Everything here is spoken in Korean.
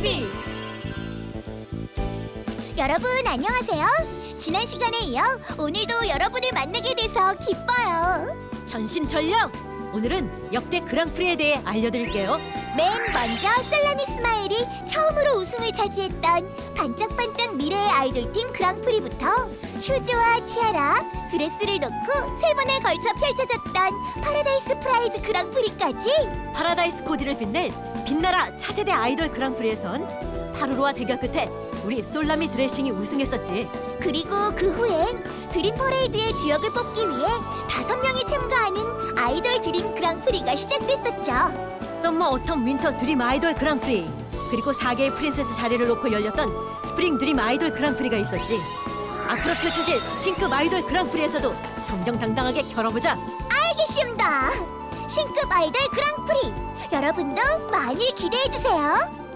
TV 여러분 안녕하세요. 지난 시간에 이어 오늘도 여러분을 만나게 돼서 기뻐요. 전심전력! 오늘은 역대 그랑프리에 대해 알려드릴게요. 맨 먼저 솔라미 스마일이 처음으로 우승을 차지했던 반짝반짝 미래의 아이돌팀 그랑프리부터 슈즈와 티아라, 드레스를 놓고 세 번에 걸쳐 펼쳐졌던 파라다이스 프라이즈 그랑프리까지 파라다이스 코디를 빛낼 빛나라 차세대 아이돌 그랑프리에선 파루로와 대결 끝에 우리 솔라미 드레싱이 우승했었지. 그리고 그 후엔 드림 퍼레이드의 주역을 뽑기 위해 다섯 명이 참가하는 아이돌 드림 그랑프리가 시작됐었죠. 썸머 오텀 윈터 드림 아이돌 그랑프리 그리고 4개의 프린세스 자리를 놓고 열렸던 스프링 드림 아이돌 그랑프리가 있었지. 앞으로 펼쳐질 신급 아이돌 그랑프리에서도 정정당당하게 겨뤄보자. 알겠습니다. 신급 아이돌 그랑프리 여러분도 많이 기대해 주세요.